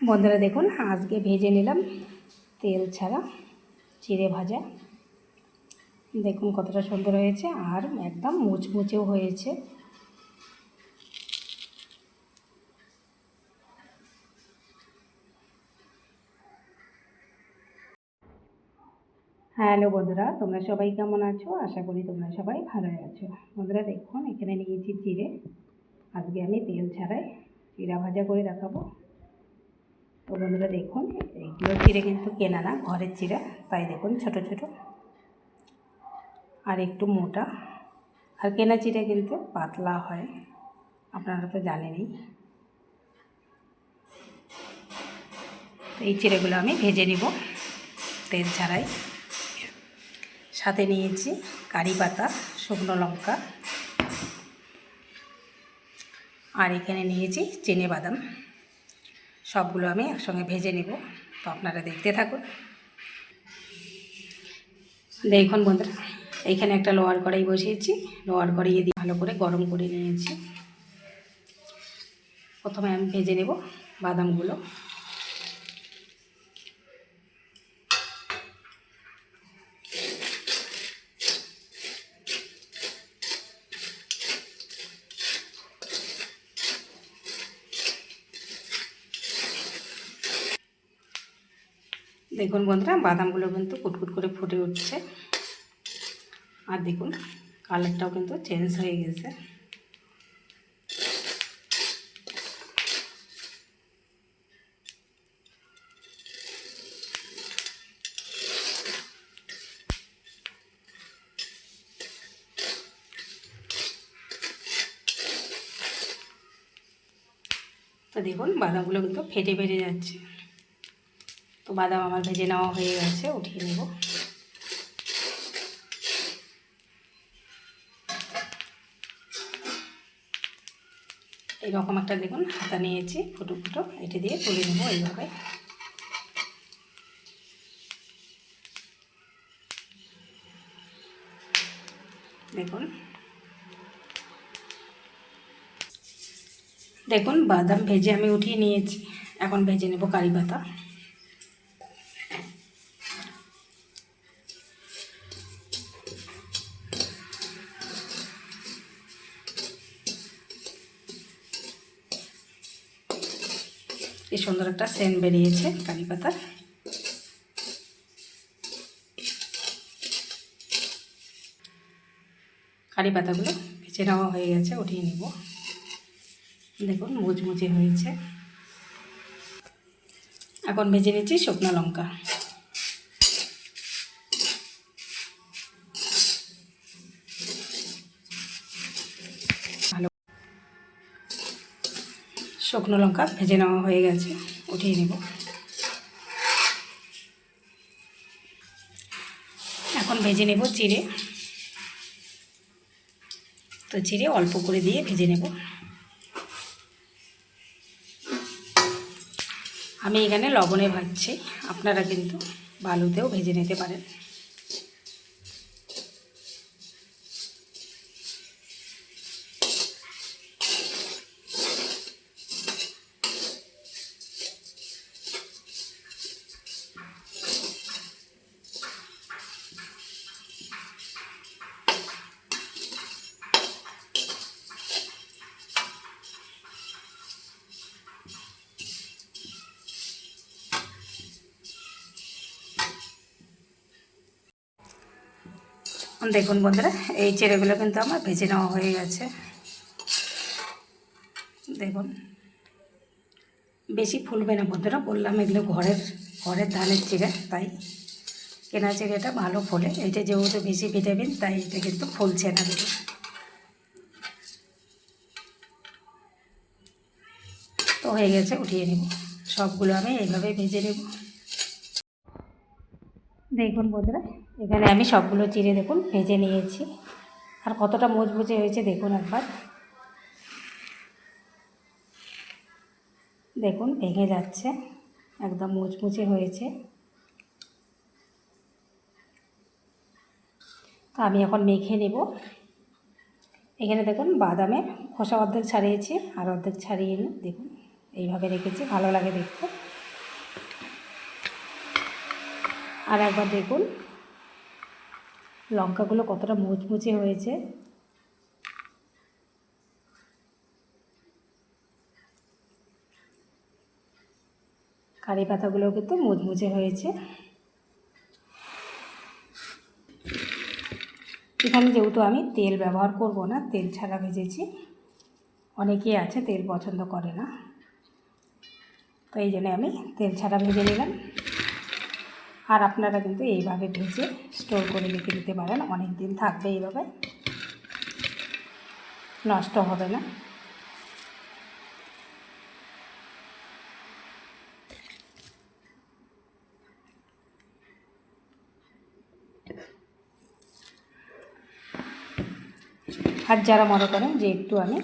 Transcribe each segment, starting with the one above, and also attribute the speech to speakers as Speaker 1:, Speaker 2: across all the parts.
Speaker 1: বন্ধুরা দেখুন, আজকে ভেজে নিলাম তেল ছাড়া চিড়ে ভাজা। দেখুন কতটা সুন্দর হয়েছে আর একদম মুচমুচেও হয়েছে। হ্যালো বন্ধুরা, তোমরা সবাই কেমন আছো? আশা করি তোমরা সবাই ভালো আছো। বন্ধুরা দেখুন, এখানে নিয়েছি চিড়ে। আজকে আমি তেল ছাড়াই চিড়া ভাজা করে দেখাবো। তো বন্ধুরা দেখুন, এইগুলো চিড়ে কিন্তু কেনা না, ঘরের চিড়া। তাই দেখুন, ছোট ছোট। আর একটু মোটা। আর কেনা চিড়ে কিন্তু পাতলা হয়, আপনারা তো জানেনই। এই চিড়েগুলো আমি ভেজে নিব, তেল ছাড়াই। সাথে নিয়েছি কারি পাতা, শুকনো লঙ্কা। আর এখানে নিয়েছি চিনে বাদাম। সবগুলো আমি একসঙ্গে ভেজে নেব। তো আপনারা দেখতে থাকুন। দেখুন বন্ধুরা এইখানে একটা লোয়ার কড়াই বসিয়েছি। লোয়ার কড়াইয়ে দিয়ে ভালো করে গরম করে নিয়েছি। প্রথমে আমি ভেজে নেব বাদামগুলো। দেখুন বন্ধুরা বাদামগুলো কিন্তু কুটকুট করে ফুটে উঠছে। আর দেখুন, কালারটাও কিন্তু চেঞ্জ হয়ে গেছে। তো দেখুন, বাদামগুলো কিন্তু ফেটে ফেটে যাচ্ছে। তো বাদাম আমার ভেজে নেওয়া হয়ে গেছে, উঠিয়ে নেব। এইরকম একটা দেখুন, হাতা নিয়েছি, ফুটো ফুটো, এটি দিয়ে তুলে নেব এইভাবে। দেখুন। দেখুন, বাদাম ভেজে আমি উঠিয়ে নিয়েছি, এখন ভেজে নেব কারি পাতা। কি সুন্দর একটা সেন্ট বেরিয়েছে কারি পাতার। কারি পাতাগুলো ভেজে নেওয়া হয়ে গেছে, উঠিয়ে নিব। দেখুন, মুচমুচে হয়েছে। এখন ভেজে নিচ্ছি শুকনো লঙ্কা। শুকনো লঙ্কা ভেজে নেওয়া হয়ে গেছে, উঠিয়ে নেব। এখন ভেজে নেব চিড়ে তো চিড়ে অল্প করে দিয়ে ভেজে নেব। আমি এখানে লবণে ভাজছি, আপনারা কিন্তু বালুতেও ভেজে নিতে পারেন। দেখুন বন্ধুরা, এই চেড়েগুলো কিন্তু আমার ভেজে নেওয়া হয়ে গেছে। দেখুন, বেশি ফুলবে না বন্ধুরা, বললাম এগুলো ঘরের ঘরের ধানের চিড়ে, তাই কেনা চিড়েটা ভালো ফোলে। এটা যেহেতু বেশি ভিটামিন, তাই এটা কিন্তু ফুলছে না দেখুন। তো হয়ে গেছে, উঠিয়ে নেব। সবগুলো আমি এইভাবে ভেজে নেব। দেখুন বন্ধুরা, এখানে আমি সবগুলো চিড়ে দেখুন ভেজে নিয়েছি। আর কতটা মুচমুচে হয়েছে দেখুন একবার। দেখুন, ভেঙে যাচ্ছে, একদম মুচমুচে হয়েছে। তো আমি এখন মেখে নেব। এখানে দেখুন, বাদামে খোসা অর্ধেক ছাড়িয়েছি, আর অর্ধেক ছাড়িয়ে দেখুন, এইভাবে রেখেছি, ভালো লাগে দেখতে। আর একবার দেখুন, লঙ্কাগুলো কতটা মুচমুচে হয়েছে। কারি পাতাগুলো কিন্তু মুচমুচে হয়েছে। এখানে যেহেতু আমি তেল ব্যবহার করব না, তেল ছাড়া ভেজেছি, অনেকেই আছে তেল পছন্দ করে না। তো এই জন্য আমি তেল ছাড়া ভেজে নিলাম। আর আপনারা কিন্তু এইভাবে ভেজে স্টোর করে রেখে দিতে পারেন। অনেক দিন থাকবে এইভাবে। নষ্ট হবে না। আর যারা মনে করেন যে একটু আমি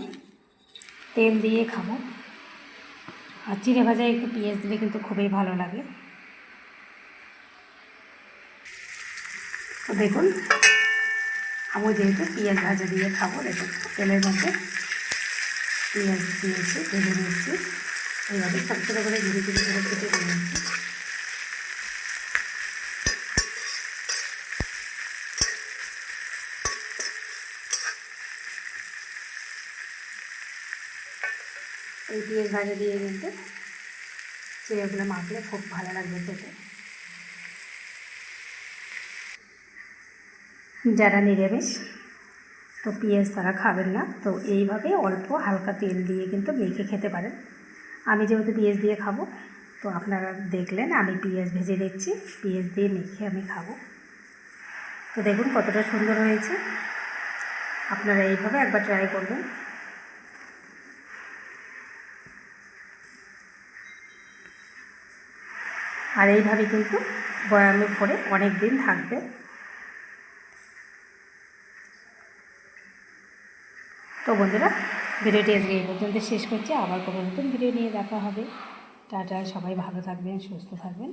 Speaker 1: তেল দিয়ে খাব, আর চিড়ে ভাজায় একটু পেঁয়াজ দিলে কিন্তু খুবই ভালো লাগে তো দেখুন আমি যেহেতু পেঁয়াজ ভাজা দিয়ে খাব, দেখুন, তেলের মধ্যে পেঁয়াজ দিয়েছি, ভেজে নিয়েছি। এইভাবে ছোটো ছোটো করে ধীরে ধীরে করে কেটে নিয়েছি। এই পেঁয়াজ ভাজা দিয়ে কিন্তু চিড়েগুলো মাখলে খুব ভালো লাগবে খেতে। যারা নিরামিষ, তো পেঁয়াজ তারা খাবেন না। তো এইভাবে অল্প হালকা তেল দিয়ে কিন্তু মেখে খেতে পারেন। আমি যেহেতু পেঁয়াজ দিয়ে খাব, তো আপনারা দেখলেন আমি পেঁয়াজ ভেজে দিচ্ছি পেঁয়াজ দিয়ে মেখে আমি খাব। তো দেখুন কতটা সুন্দর হয়েছে। আপনারা এইভাবে একবার ট্রাই করবেন। আর এইভাবে কিন্তু বয়ামে ভরে অনেক দিন থাকবে। তো বন্ধুরা, ভিডিওটি আজকে এই পর্যন্ত শেষ করছি। আবার কোনো নতুন ভিডিও নিয়ে দেখা হবে। টাটা, সবাই ভালো থাকবেন, সুস্থ থাকবেন।